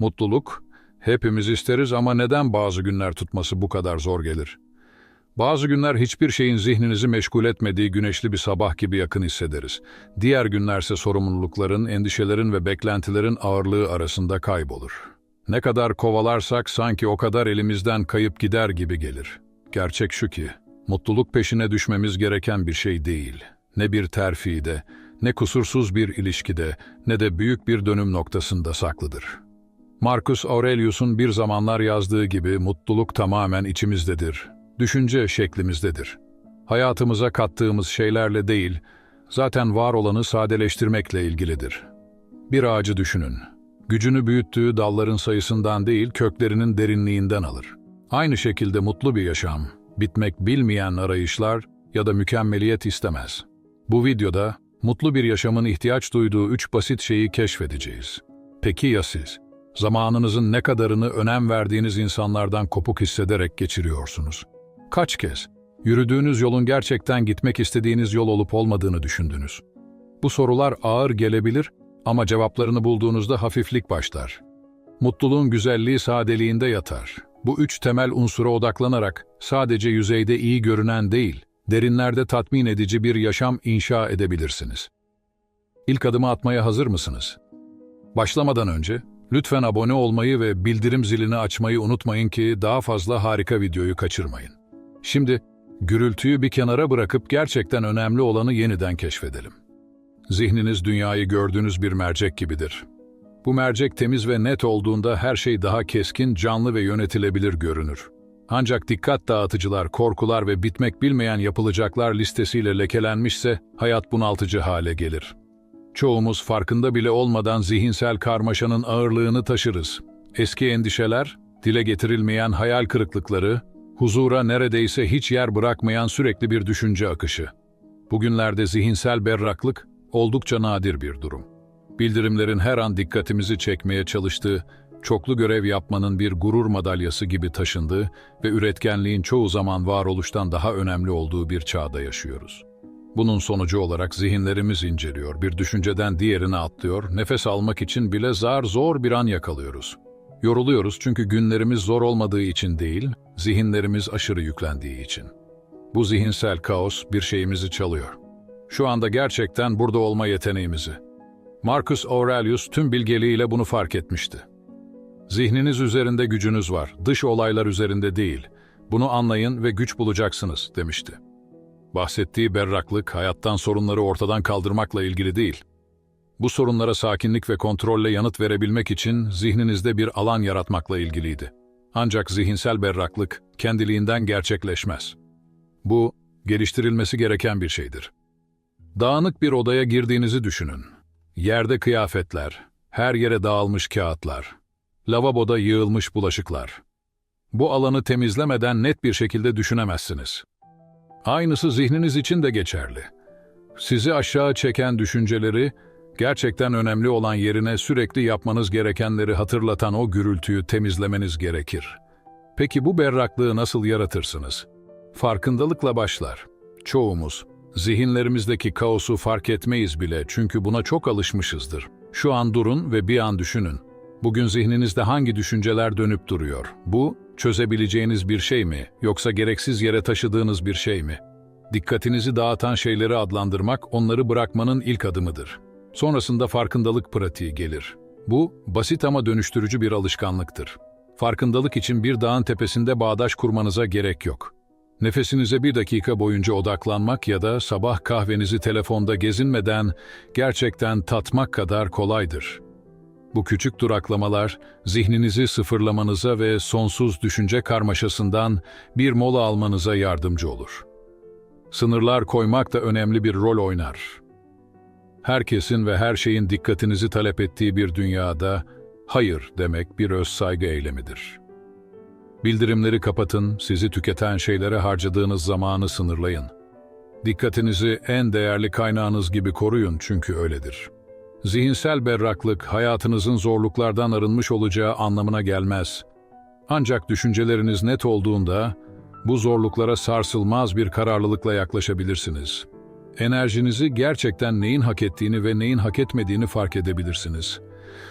Mutluluk, hepimiz isteriz ama neden bazı günler tutması bu kadar zor gelir? Bazı günler hiçbir şeyin zihninizi meşgul etmediği güneşli bir sabah gibi yakın hissederiz. Diğer günlerse sorumlulukların, endişelerin ve beklentilerin ağırlığı arasında kaybolur. Ne kadar kovalarsak sanki o kadar elimizden kayıp gider gibi gelir. Gerçek şu ki, mutluluk peşine düşmemiz gereken bir şey değil. Ne bir terfide, ne kusursuz bir ilişkide, ne de büyük bir dönüm noktasında saklıdır. Marcus Aurelius'un bir zamanlar yazdığı gibi mutluluk tamamen içimizdedir, düşünce şeklimizdedir. Hayatımıza kattığımız şeylerle değil, zaten var olanı sadeleştirmekle ilgilidir. Bir ağacı düşünün. Gücünü büyüttüğü dalların sayısından değil, köklerinin derinliğinden alır. Aynı şekilde mutlu bir yaşam, bitmek bilmeyen arayışlar ya da mükemmeliyet istemez. Bu videoda mutlu bir yaşamın ihtiyaç duyduğu üç basit şeyi keşfedeceğiz. Peki ya siz? Zamanınızın ne kadarını önem verdiğiniz insanlardan kopuk hissederek geçiriyorsunuz? Kaç kez yürüdüğünüz yolun gerçekten gitmek istediğiniz yol olup olmadığını düşündünüz? Bu sorular ağır gelebilir ama cevaplarını bulduğunuzda hafiflik başlar. Mutluluğun güzelliği sadeliğinde yatar. Bu üç temel unsura odaklanarak sadece yüzeyde iyi görünen değil, derinlerde tatmin edici bir yaşam inşa edebilirsiniz. İlk adımı atmaya hazır mısınız? Başlamadan önce lütfen abone olmayı ve bildirim zilini açmayı unutmayın ki daha fazla harika videoyu kaçırmayın. Şimdi gürültüyü bir kenara bırakıp gerçekten önemli olanı yeniden keşfedelim. Zihniniz dünyayı gördüğünüz bir mercek gibidir. Bu mercek temiz ve net olduğunda her şey daha keskin, canlı ve yönetilebilir görünür. Ancak dikkat dağıtıcılar, korkular ve bitmek bilmeyen yapılacaklar listesiyle lekelenmişse hayat bunaltıcı hale gelir. Çoğumuz farkında bile olmadan zihinsel karmaşanın ağırlığını taşırız. Eski endişeler, dile getirilmeyen hayal kırıklıkları, huzura neredeyse hiç yer bırakmayan sürekli bir düşünce akışı. Bugünlerde zihinsel berraklık oldukça nadir bir durum. Bildirimlerin her an dikkatimizi çekmeye çalıştığı, çoklu görev yapmanın bir gurur madalyası gibi taşındığı ve üretkenliğin çoğu zaman varoluştan daha önemli olduğu bir çağda yaşıyoruz. Bunun sonucu olarak zihinlerimiz inceliyor, bir düşünceden diğerine atlıyor, nefes almak için bile zar zor bir an yakalıyoruz. Yoruluyoruz çünkü günlerimiz zor olmadığı için değil, zihinlerimiz aşırı yüklendiği için. Bu zihinsel kaos bir şeyimizi çalıyor. Şu anda gerçekten burada olma yeteneğimizi. Marcus Aurelius tüm bilgeliğiyle bunu fark etmişti. Zihniniz üzerinde gücünüz var, dış olaylar üzerinde değil. Bunu anlayın ve güç bulacaksınız, demişti. Bahsettiği berraklık, hayattan sorunları ortadan kaldırmakla ilgili değil. Bu sorunlara sakinlik ve kontrolle yanıt verebilmek için zihninizde bir alan yaratmakla ilgiliydi. Ancak zihinsel berraklık kendiliğinden gerçekleşmez. Bu, geliştirilmesi gereken bir şeydir. Dağınık bir odaya girdiğinizi düşünün. Yerde kıyafetler, her yere dağılmış kağıtlar, lavaboda yığılmış bulaşıklar. Bu alanı temizlemeden net bir şekilde düşünemezsiniz. Aynısı zihniniz için de geçerli. Sizi aşağı çeken düşünceleri, gerçekten önemli olan yerine sürekli yapmanız gerekenleri hatırlatan o gürültüyü temizlemeniz gerekir. Peki bu berraklığı nasıl yaratırsınız? Farkındalıkla başlar. Çoğumuz, zihinlerimizdeki kaosu fark etmeyiz bile çünkü buna çok alışmışızdır. Şu an durun ve bir an düşünün. Bugün zihninizde hangi düşünceler dönüp duruyor? Bu, çözebileceğiniz bir şey mi, yoksa gereksiz yere taşıdığınız bir şey mi? Dikkatinizi dağıtan şeyleri adlandırmak, onları bırakmanın ilk adımıdır. Sonrasında farkındalık pratiği gelir. Bu, basit ama dönüştürücü bir alışkanlıktır. Farkındalık için bir dağın tepesinde bağdaş kurmanıza gerek yok. Nefesinize bir dakika boyunca odaklanmak ya da sabah kahvenizi telefonda gezinmeden gerçekten tatmak kadar kolaydır. Bu küçük duraklamalar, zihninizi sıfırlamanıza ve sonsuz düşünce karmaşasından bir mola almanıza yardımcı olur. Sınırlar koymak da önemli bir rol oynar. Herkesin ve her şeyin dikkatinizi talep ettiği bir dünyada, hayır demek bir öz saygı eylemidir. Bildirimleri kapatın, sizi tüketen şeylere harcadığınız zamanı sınırlayın. Dikkatinizi en değerli kaynağınız gibi koruyun çünkü öyledir.'' Zihinsel berraklık, hayatınızın zorluklardan arınmış olacağı anlamına gelmez. Ancak düşünceleriniz net olduğunda, bu zorluklara sarsılmaz bir kararlılıkla yaklaşabilirsiniz. Enerjinizi gerçekten neyin hak ettiğini ve neyin hak etmediğini fark edebilirsiniz.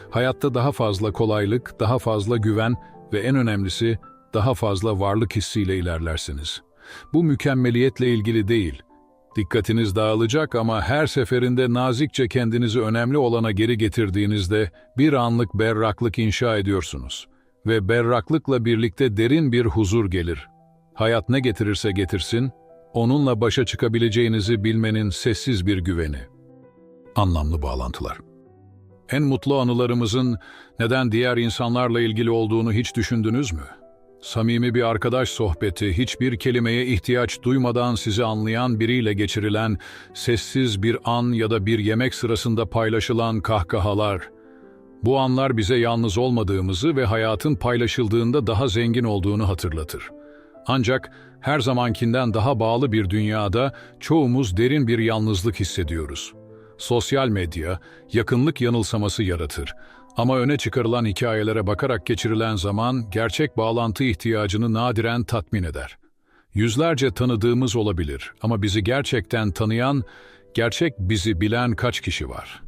Hayatta daha fazla kolaylık, daha fazla güven ve en önemlisi daha fazla varlık hissiyle ilerlersiniz. Bu mükemmeliyetle ilgili değil. Dikkatiniz dağılacak ama her seferinde nazikçe kendinizi önemli olana geri getirdiğinizde bir anlık berraklık inşa ediyorsunuz. Ve berraklıkla birlikte derin bir huzur gelir. Hayat ne getirirse getirsin, onunla başa çıkabileceğinizi bilmenin sessiz bir güveni. Anlamlı bağlantılar. En mutlu anılarımızın neden diğer insanlarla ilgili olduğunu hiç düşündünüz mü? Samimi bir arkadaş sohbeti, hiçbir kelimeye ihtiyaç duymadan sizi anlayan biriyle geçirilen, sessiz bir an ya da bir yemek sırasında paylaşılan kahkahalar. Bu anlar bize yalnız olmadığımızı ve hayatın paylaşıldığında daha zengin olduğunu hatırlatır. Ancak her zamankinden daha bağlı bir dünyada çoğumuz derin bir yalnızlık hissediyoruz. Sosyal medya, yakınlık yanılsaması yaratır. Ama öne çıkarılan hikayelere bakarak geçirilen zaman gerçek bağlantı ihtiyacını nadiren tatmin eder. Yüzlerce tanıdığımız olabilir ama bizi gerçekten tanıyan, gerçek bizi bilen kaç kişi var?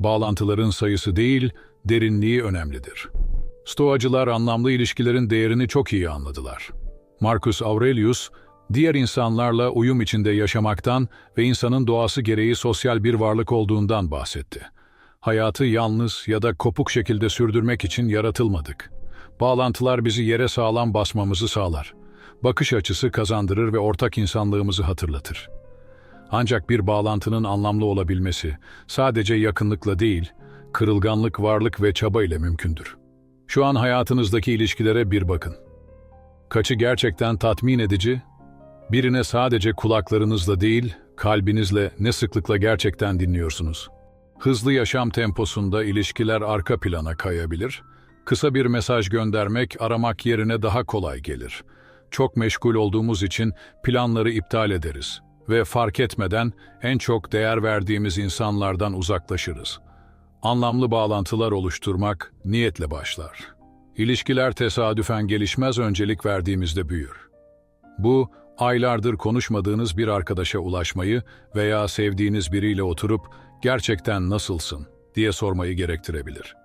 Bağlantıların sayısı değil, derinliği önemlidir. Stoacılar anlamlı ilişkilerin değerini çok iyi anladılar. Marcus Aurelius, diğer insanlarla uyum içinde yaşamaktan ve insanın doğası gereği sosyal bir varlık olduğundan bahsetti. Hayatı yalnız ya da kopuk şekilde sürdürmek için yaratılmadık. Bağlantılar bizi yere sağlam basmamızı sağlar. Bakış açısı kazandırır ve ortak insanlığımızı hatırlatır. Ancak bir bağlantının anlamlı olabilmesi sadece yakınlıkla değil, kırılganlık, varlık ve çaba ile mümkündür. Şu an hayatınızdaki ilişkilere bir bakın. Kaçı gerçekten tatmin edici? Birine sadece kulaklarınızla değil, kalbinizle ne sıklıkla gerçekten dinliyorsunuz. Hızlı yaşam temposunda ilişkiler arka plana kayabilir. Kısa bir mesaj göndermek aramak yerine daha kolay gelir. Çok meşgul olduğumuz için planları iptal ederiz ve fark etmeden en çok değer verdiğimiz insanlardan uzaklaşırız. Anlamlı bağlantılar oluşturmak niyetle başlar. İlişkiler tesadüfen gelişmez öncelik verdiğimizde büyür. Bu, aylardır konuşmadığınız bir arkadaşa ulaşmayı veya sevdiğiniz biriyle oturup gerçekten nasılsın diye sormayı gerektirebilir.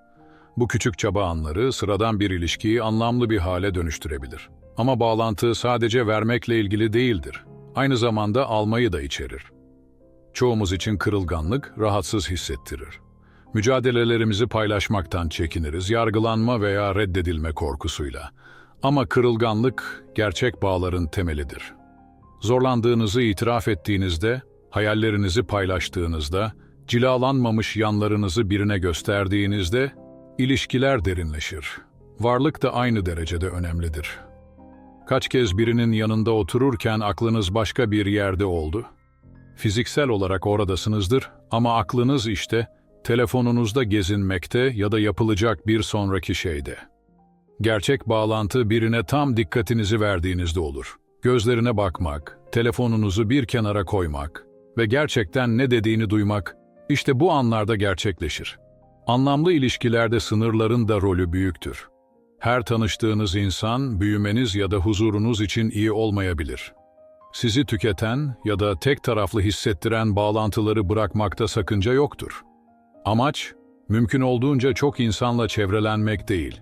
Bu küçük çaba anları sıradan bir ilişkiyi anlamlı bir hale dönüştürebilir. Ama bağlantı sadece vermekle ilgili değildir. Aynı zamanda almayı da içerir. Çoğumuz için kırılganlık rahatsız hissettirir. Mücadelelerimizi paylaşmaktan çekiniriz, yargılanma veya reddedilme korkusuyla. Ama kırılganlık gerçek bağların temelidir. Zorlandığınızı itiraf ettiğinizde, hayallerinizi paylaştığınızda, cilalanmamış yanlarınızı birine gösterdiğinizde, ilişkiler derinleşir. Varlık da aynı derecede önemlidir. Kaç kez birinin yanında otururken aklınız başka bir yerde oldu? Fiziksel olarak oradasınızdır ama aklınız işte telefonunuzda gezinmekte ya da yapılacak bir sonraki şeyde. Gerçek bağlantı birine tam dikkatinizi verdiğinizde olur. Gözlerine bakmak, telefonunuzu bir kenara koymak ve gerçekten ne dediğini duymak, işte bu anlarda gerçekleşir. Anlamlı ilişkilerde sınırların da rolü büyüktür. Her tanıştığınız insan, büyümeniz ya da huzurunuz için iyi olmayabilir. Sizi tüketen ya da tek taraflı hissettiren bağlantıları bırakmakta sakınca yoktur. Amaç, mümkün olduğunca çok insanla çevrelenmek değil,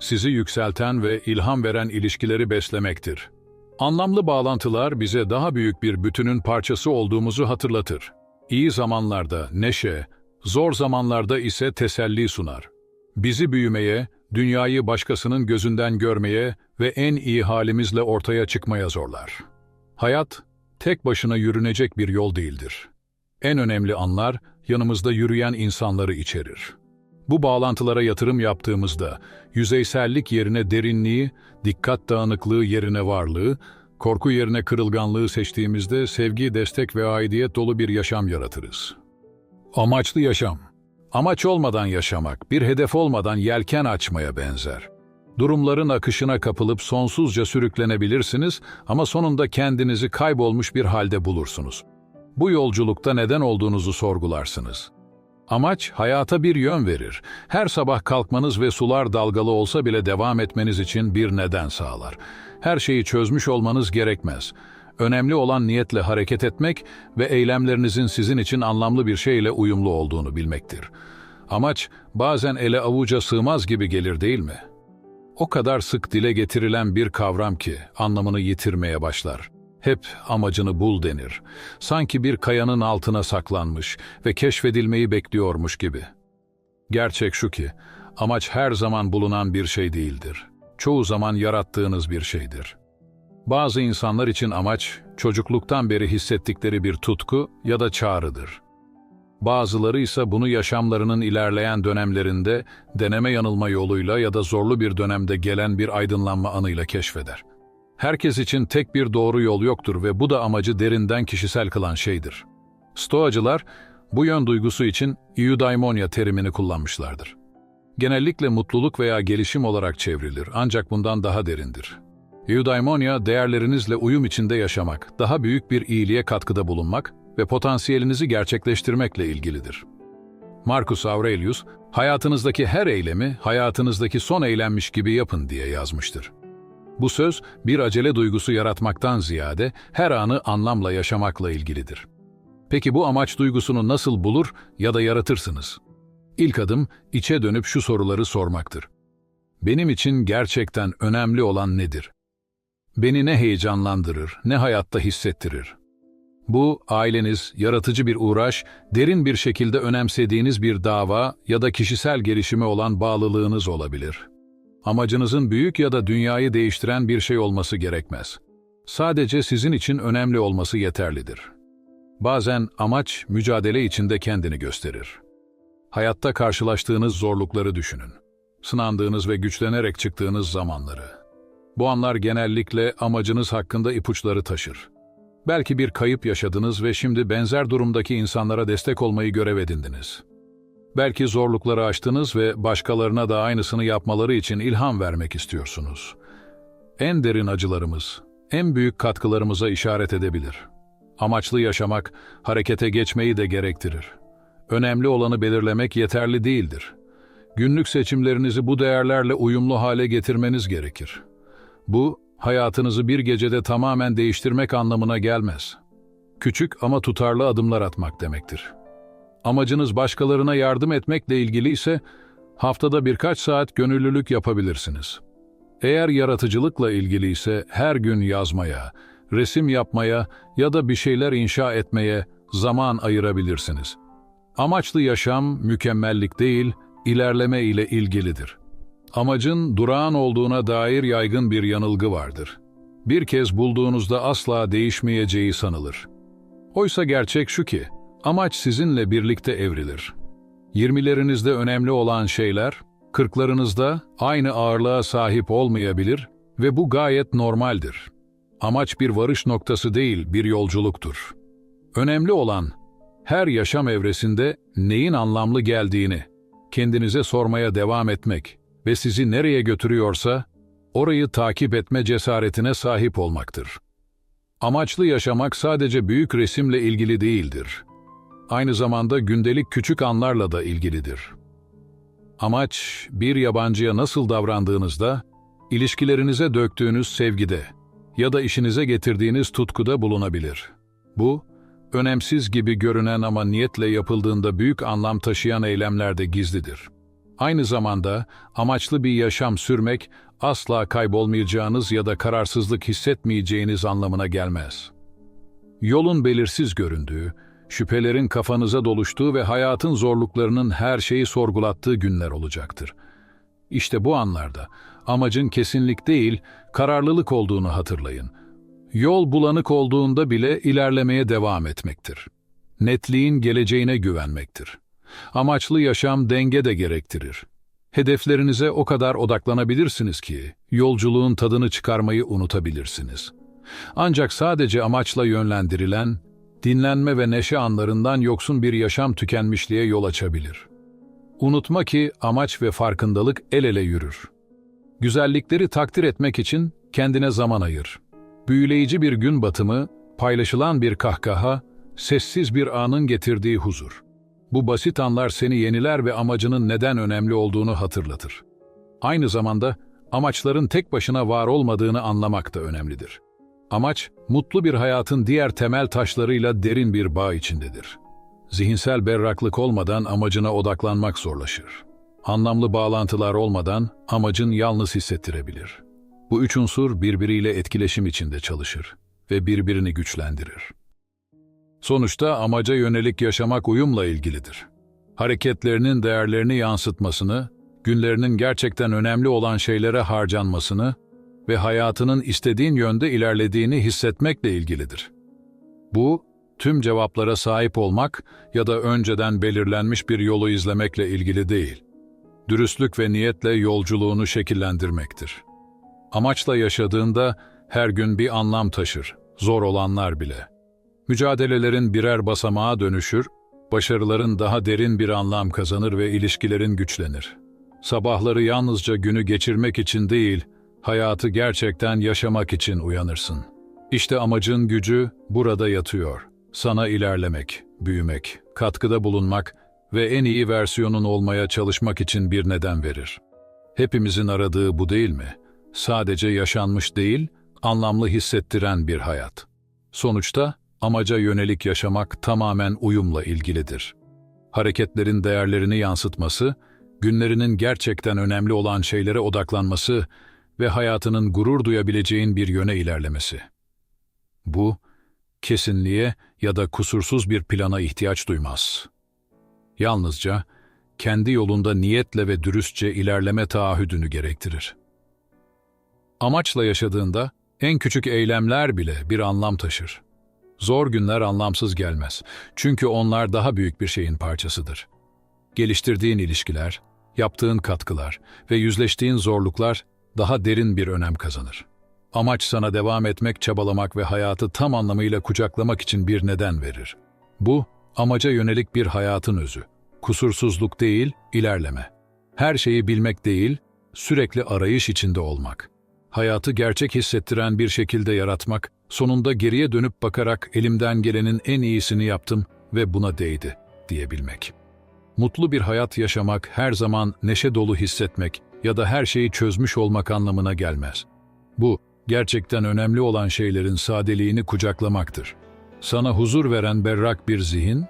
sizi yükselten ve ilham veren ilişkileri beslemektir. Anlamlı bağlantılar bize daha büyük bir bütünün parçası olduğumuzu hatırlatır. İyi zamanlarda neşe, zor zamanlarda ise teselli sunar. Bizi büyümeye, dünyayı başkasının gözünden görmeye ve en iyi halimizle ortaya çıkmaya zorlar. Hayat, tek başına yürünecek bir yol değildir. En önemli anlar, yanımızda yürüyen insanları içerir. Bu bağlantılara yatırım yaptığımızda, yüzeysellik yerine derinliği, dikkat dağınıklığı yerine varlığı, korku yerine kırılganlığı seçtiğimizde sevgi, destek ve aidiyet dolu bir yaşam yaratırız. Amaçlı yaşam. Amaç olmadan yaşamak, bir hedef olmadan yelken açmaya benzer. Durumların akışına kapılıp sonsuzca sürüklenebilirsiniz ama sonunda kendinizi kaybolmuş bir halde bulursunuz. Bu yolculukta neden olduğunuzu sorgularsınız. Amaç hayata bir yön verir. Her sabah kalkmanız ve sular dalgalı olsa bile devam etmeniz için bir neden sağlar. Her şeyi çözmüş olmanız gerekmez. Önemli olan niyetle hareket etmek ve eylemlerinizin sizin için anlamlı bir şeyle uyumlu olduğunu bilmektir. Amaç bazen ele avuca sığmaz gibi gelir değil mi? O kadar sık dile getirilen bir kavram ki anlamını yitirmeye başlar. Hep amacını bul denir. Sanki bir kayanın altına saklanmış ve keşfedilmeyi bekliyormuş gibi. Gerçek şu ki, amaç her zaman bulunan bir şey değildir. Çoğu zaman yarattığınız bir şeydir. Bazı insanlar için amaç, çocukluktan beri hissettikleri bir tutku ya da çağrıdır. Bazıları ise bunu yaşamlarının ilerleyen dönemlerinde deneme yanılma yoluyla ya da zorlu bir dönemde gelen bir aydınlanma anıyla keşfeder. Herkes için tek bir doğru yol yoktur ve bu da amacı derinden kişisel kılan şeydir. Stoacılar bu yön duygusu için eudaimonia terimini kullanmışlardır. Genellikle mutluluk veya gelişim olarak çevrilir ancak bundan daha derindir. Eudaimonia, değerlerinizle uyum içinde yaşamak, daha büyük bir iyiliğe katkıda bulunmak ve potansiyelinizi gerçekleştirmekle ilgilidir. Marcus Aurelius, hayatınızdaki her eylemi hayatınızdaki son eylemmiş gibi yapın diye yazmıştır. Bu söz, bir acele duygusu yaratmaktan ziyade her anı anlamla yaşamakla ilgilidir. Peki bu amaç duygusunu nasıl bulur ya da yaratırsınız? İlk adım, içe dönüp şu soruları sormaktır. Benim için gerçekten önemli olan nedir? Beni ne heyecanlandırır, ne hayatta hissettirir? Bu, aileniz, yaratıcı bir uğraş, derin bir şekilde önemsediğiniz bir dava ya da kişisel gelişime olan bağlılığınız olabilir. Amacınızın büyük ya da dünyayı değiştiren bir şey olması gerekmez. Sadece sizin için önemli olması yeterlidir. Bazen amaç mücadele içinde kendini gösterir. Hayatta karşılaştığınız zorlukları düşünün. Sınandığınız ve güçlenerek çıktığınız zamanları. Bu anlar genellikle amacınız hakkında ipuçları taşır. Belki bir kayıp yaşadınız ve şimdi benzer durumdaki insanlara destek olmayı görev edindiniz. Belki zorlukları aştınız ve başkalarına da aynısını yapmaları için ilham vermek istiyorsunuz. En derin acılarımız, en büyük katkılarımıza işaret edebilir. Amaçlı yaşamak, harekete geçmeyi de gerektirir. Önemli olanı belirlemek yeterli değildir. Günlük seçimlerinizi bu değerlerle uyumlu hale getirmeniz gerekir. Bu, hayatınızı bir gecede tamamen değiştirmek anlamına gelmez. Küçük ama tutarlı adımlar atmak demektir. Amacınız başkalarına yardım etmekle ilgili ise haftada birkaç saat gönüllülük yapabilirsiniz. Eğer yaratıcılıkla ilgili ise her gün yazmaya, resim yapmaya ya da bir şeyler inşa etmeye zaman ayırabilirsiniz. Amaçlı yaşam mükemmellik değil, ilerleme ile ilgilidir. Amacın durağan olduğuna dair yaygın bir yanılgı vardır. Bir kez bulduğunuzda asla değişmeyeceği sanılır. Oysa gerçek şu ki, amaç sizinle birlikte evrilir. Yirmilerinizde önemli olan şeyler, kırklarınızda aynı ağırlığa sahip olmayabilir ve bu gayet normaldir. Amaç bir varış noktası değil, bir yolculuktur. Önemli olan, her yaşam evresinde neyin anlamlı geldiğini, kendinize sormaya devam etmek ve sizi nereye götürüyorsa, orayı takip etme cesaretine sahip olmaktır. Amaçlı yaşamak sadece büyük resimle ilgili değildir. Aynı zamanda gündelik küçük anlarla da ilgilidir. Amaç, bir yabancıya nasıl davrandığınızda, ilişkilerinize döktüğünüz sevgide ya da işinize getirdiğiniz tutkuda bulunabilir. Bu, önemsiz gibi görünen ama niyetle yapıldığında büyük anlam taşıyan eylemlerde gizlidir. Aynı zamanda amaçlı bir yaşam sürmek asla kaybolmayacağınız ya da kararsızlık hissetmeyeceğiniz anlamına gelmez. Yolun belirsiz göründüğü, şüphelerin kafanıza doluştuğu ve hayatın zorluklarının her şeyi sorgulattığı günler olacaktır. İşte bu anlarda amacın kesinlik değil, kararlılık olduğunu hatırlayın. Yol bulanık olduğunda bile ilerlemeye devam etmektir. Netliğin geleceğine güvenmektir. Amaçlı yaşam denge de gerektirir. Hedeflerinize o kadar odaklanabilirsiniz ki yolculuğun tadını çıkarmayı unutabilirsiniz. Ancak sadece amaçla yönlendirilen, dinlenme ve neşe anlarından yoksun bir yaşam tükenmişliğe yol açabilir. Unutma ki amaç ve farkındalık el ele yürür. Güzellikleri takdir etmek için kendine zaman ayır. Büyüleyici bir gün batımı, paylaşılan bir kahkaha, sessiz bir anın getirdiği huzur. Bu basit anlar seni yeniler ve amacının neden önemli olduğunu hatırlatır. Aynı zamanda amaçların tek başına var olmadığını anlamak da önemlidir. Amaç, mutlu bir hayatın diğer temel taşlarıyla derin bir bağ içindedir. Zihinsel berraklık olmadan amacına odaklanmak zorlaşır. Anlamlı bağlantılar olmadan amacın yalnız hissettirebilir. Bu üç unsur birbiriyle etkileşim içinde çalışır ve birbirini güçlendirir. Sonuçta amaca yönelik yaşamak uyumla ilgilidir. Hareketlerinin değerlerini yansıtmasını, günlerinin gerçekten önemli olan şeylere harcanmasını ve hayatının istediğin yönde ilerlediğini hissetmekle ilgilidir. Bu, tüm cevaplara sahip olmak ya da önceden belirlenmiş bir yolu izlemekle ilgili değil. Dürüstlük ve niyetle yolculuğunu şekillendirmektir. Amaçla yaşadığında her gün bir anlam taşır, zor olanlar bile. Mücadelelerin birer basamağa dönüşür, başarıların daha derin bir anlam kazanır ve ilişkilerin güçlenir. Sabahları yalnızca günü geçirmek için değil, hayatı gerçekten yaşamak için uyanırsın. İşte amacın gücü burada yatıyor. Sana ilerlemek, büyümek, katkıda bulunmak ve en iyi versiyonun olmaya çalışmak için bir neden verir. Hepimizin aradığı bu değil mi? Sadece yaşanmış değil, anlamlı hissettiren bir hayat. Sonuçta amaca yönelik yaşamak tamamen uyumla ilgilidir. Hareketlerin değerlerini yansıtması, günlerinin gerçekten önemli olan şeylere odaklanması ve hayatının gurur duyabileceğin bir yöne ilerlemesi. Bu, kesinliğe ya da kusursuz bir plana ihtiyaç duymaz. Yalnızca kendi yolunda niyetle ve dürüstçe ilerleme taahhüdünü gerektirir. Amaçla yaşadığında en küçük eylemler bile bir anlam taşır. Zor günler anlamsız gelmez. Çünkü onlar daha büyük bir şeyin parçasıdır. Geliştirdiğin ilişkiler, yaptığın katkılar ve yüzleştiğin zorluklar daha derin bir önem kazanır. Amaç sana devam etmek, çabalamak ve hayatı tam anlamıyla kucaklamak için bir neden verir. Bu, amaca yönelik bir hayatın özü. Kusursuzluk değil, ilerleme. Her şeyi bilmek değil, sürekli arayış içinde olmak. Hayatı gerçek hissettiren bir şekilde yaratmak, sonunda geriye dönüp bakarak elimden gelenin en iyisini yaptım ve buna değdi diyebilmek. Mutlu bir hayat yaşamak her zaman neşe dolu hissetmek ya da her şeyi çözmüş olmak anlamına gelmez. Bu, gerçekten önemli olan şeylerin sadeliğini kucaklamaktır. Sana huzur veren berrak bir zihin,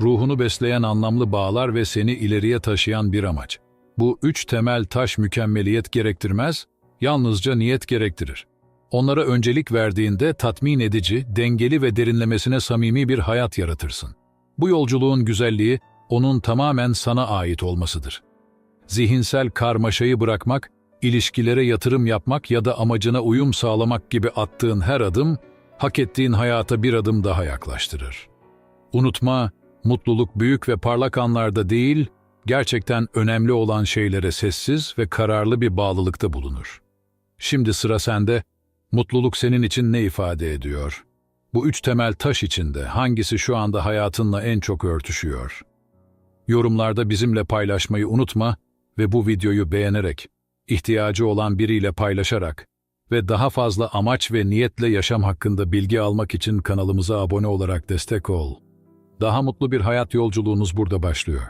ruhunu besleyen anlamlı bağlar ve seni ileriye taşıyan bir amaç. Bu üç temel taş mükemmeliyet gerektirmez, yalnızca niyet gerektirir. Onlara öncelik verdiğinde tatmin edici, dengeli ve derinlemesine samimi bir hayat yaratırsın. Bu yolculuğun güzelliği, onun tamamen sana ait olmasıdır. Zihinsel karmaşayı bırakmak, ilişkilere yatırım yapmak ya da amacına uyum sağlamak gibi attığın her adım, hak ettiğin hayata bir adım daha yaklaştırır. Unutma, mutluluk büyük ve parlak anlarda değil, gerçekten önemli olan şeylere sessiz ve kararlı bir bağlılıkta bulunur. Şimdi sıra sende, mutluluk senin için ne ifade ediyor? Bu üç temel taş içinde hangisi şu anda hayatınla en çok örtüşüyor? Yorumlarda bizimle paylaşmayı unutma ve bu videoyu beğenerek, ihtiyacı olan biriyle paylaşarak ve daha fazla amaç ve niyetle yaşam hakkında bilgi almak için kanalımıza abone olarak destek ol. Daha mutlu bir hayat yolculuğunuz burada başlıyor.